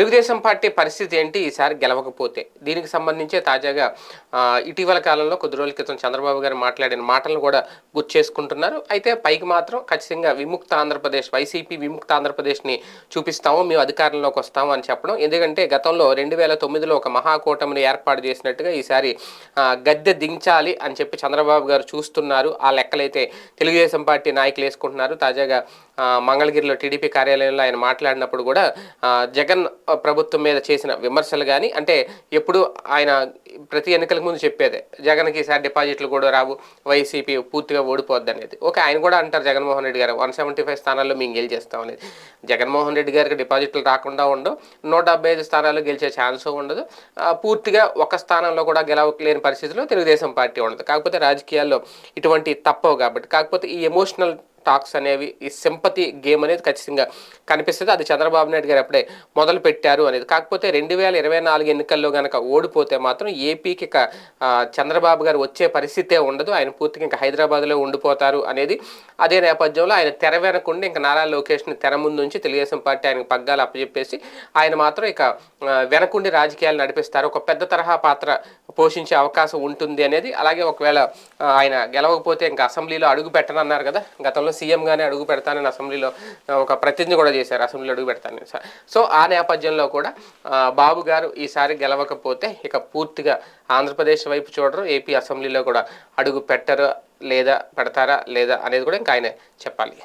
Telugu Desam party పరిస్థితి ఏంటి? ఈసారి గెలవకపోతే దీనికి సంబంధించే తాజాగా ఇటీవల కాలంలో కొద్ది రోజుల క్రితం చంద్రబాబు గారు మాట్లాడిన మాటలను కూడా గుర్తు చేసుకుంటున్నారు. అయితే పైకి మాత్రం ఖచ్చితంగా విముక్త ఆంధ్రప్రదేశ్ వైసీపీ విముక్త ఆంధ్రప్రదేశ్ని చూపిస్తాము మేము అధికారంలోకి వస్తాము అని చెప్పడం. ఎందుకంటే గతంలో రెండు వేల తొమ్మిదిలో ఒక మహాకూటమిని ఏర్పాటు చేసినట్టుగా ఈసారి గద్దె దించాలి అని చెప్పి చంద్రబాబు గారు చూస్తున్నారు. ఆ లెక్కలైతే తెలుగుదేశం పార్టీ నాయకులు వేసుకుంటున్నారు. తాజాగా మంగళగిరిలో టీడీపీ కార్యాలయంలో ఆయన మాట్లాడినప్పుడు కూడా జగన్ ప్రభుత్వం మీద చేసిన విమర్శలు కానీ అంటే ఎప్పుడు ఆయన ప్రతి ఎన్నికలకు ముందు చెప్పేదే జగన్కి ఈసారి డిపాజిట్లు కూడా రావు వైసీపీ పూర్తిగా ఓడిపోద్ది అనేది. ఓకే ఆయన కూడా అంటారు జగన్మోహన్ రెడ్డి గారు వన్ సెవెంటీ ఫైవ్ స్థానాల్లో మేము గెలిచేస్తాం అనేది. జగన్మోహన్ రెడ్డి గారికి డిపాజిట్లు రాకుండా ఉండవు నూట డెబ్బై ఐదు స్థానాల్లో గెలిచే ఛాన్స్ ఉండదు. పూర్తిగా ఒక స్థానంలో కూడా గెలవలేని పరిస్థితిలో తెలుగుదేశం పార్టీ ఉండదు. కాకపోతే రాజకీయాల్లో ఇటువంటి తప్పవు కాబట్టి కాకపోతే ఈ ఎమోషనల్ టాక్స్ అనేవి ఈ సింపతి గేమ్ అనేది ఖచ్చితంగా కనిపిస్తుంది. అది చంద్రబాబు నాయుడు గారు అప్పుడే మొదలు పెట్టారు అనేది. కాకపోతే రెండు వేల ఇరవై నాలుగు ఎన్నికల్లో కనుక ఓడిపోతే మాత్రం ఏపీకి ఇక చంద్రబాబు గారు వచ్చే పరిస్థితే ఉండదు. ఆయన పూర్తిగా ఇంకా హైదరాబాద్లో ఉండిపోతారు అనేది. అదే నేపథ్యంలో ఆయన తెర వెనకుండి ఇంకా నారా లోకేష్ని తెర ముందు నుంచి తెలుగుదేశం పార్టీ ఆయనకు పగ్గాలు అప్పచెప్పేసి ఆయన మాత్రం ఇక వెనకుండి రాజకీయాలు నడిపిస్తారు. ఒక పెద్ద తరహా పాత్ర పోషించే అవకాశం ఉంటుంది అనేది. అలాగే ఒకవేళ ఆయన గెలవకపోతే ఇంకా అసెంబ్లీలో అడుగు పెట్టనన్నారు కదా గతంలో సీఎంగానే అడుగు పెడతానని అసెంబ్లీలో ఒక ప్రతిజ్ఞ కూడా చేశారు. అసెంబ్లీలో అడుగు పెడతానని సో ఆ నేపథ్యంలో కూడా బాబు గారు ఈసారి గెలవకపోతే ఇక పూర్తిగా ఆంధ్రప్రదేశ్ వైపు చూడరు. ఏపీ అసెంబ్లీలో కూడా అడుగు పెట్టరు లేదా పెడతారా లేదా అనేది కూడా ఇంకా ఆయన చెప్పాలి.